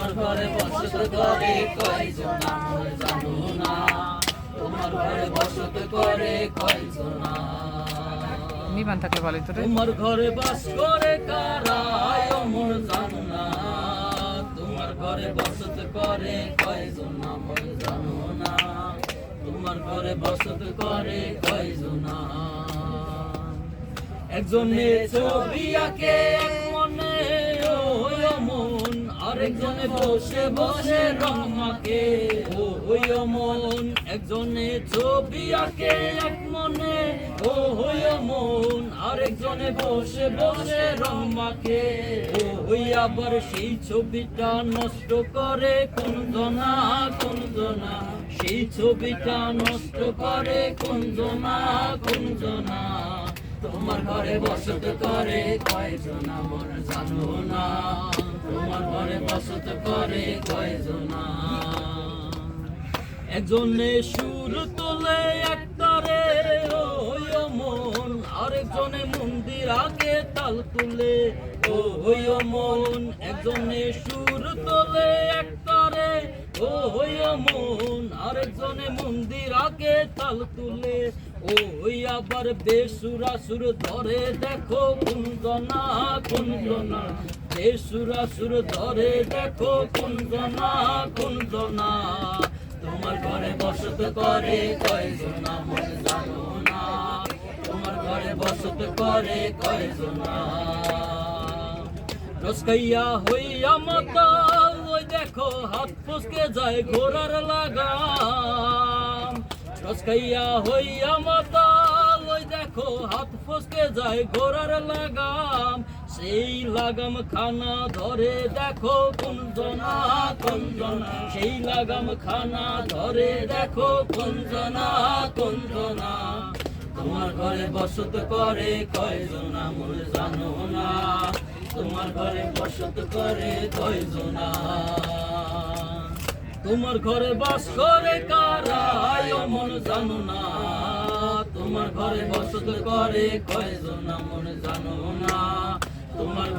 তোমার ঘরে বসত করে কয়জন? আমল জানো না। তোমার ঘরে বসত করে কয়জন? নিবান থাকলে ভালোই তো তোমার ঘরে বাস করে কারা? অমর জানো না তোমার ঘরে বসত করে কয়জন? আমল জানো না। তোমার ঘরে বসত করে কয়জন? একজনে ছবি আঁকে আরেকজনে বসে বসে রং মাকে ও ওই অমন একজনে ছবি আঁকে এক মনে। ও ওই অমন আরেকজনে বসে বসে রং মাকে ও ওই আবার সেই ছবিটা নষ্ট করে কোন জনা কোন জনা সেই ছবিটা নষ্ট করে কোন জনা কোন জনা তোমার ঘরে বসত করে কয়জন আমার জানো না। তোমার ঘরে বসত করে কয়জন? একজনে সুর তোলে একটারে ওই মন আরেকজনে মন্দির আগে তাল তুলে ও ওই মন একজনে সুর তোলে একটারে ও ওই মন আরেকজনে মন্দির আগে তাল তুলে, ওই আবার বেসুরা সুর ধরে, দেখো কুঞ্জনা কুঞ্জনা বেসুরা সুর ধরে দেখো কুঞ্জনা কুঞ্জনা। তোমার ঘরে বসত করে কয়জন মন জানো না। তোমার ঘরে বসত করে কয়জন। রসকাইয়া হইয়া মাতাল ওই দেখো হাত ফসকে যায় ঘোড়ার লাগাম। রসকাইয়া হইয়া মাতাল ওই দেখো হাত ফসকে যায় ঘোড়ার লাগাম। সেই লাগাম খানা ধরে দেখো কুঞ্জনা কুঞ্জনা। সেই লাগাম খানা ধরে দেখো কুঞ্জনা কুঞ্জনা। তোমার ঘরে বসত করে কয়জনা মোর জানো না। তোমার ঘরে বসত করে কয়জনা। তোমার ঘরে বাস করে কারা মন জানো না। তোমার ঘরে বসত করে কয়জনা মন জানো না।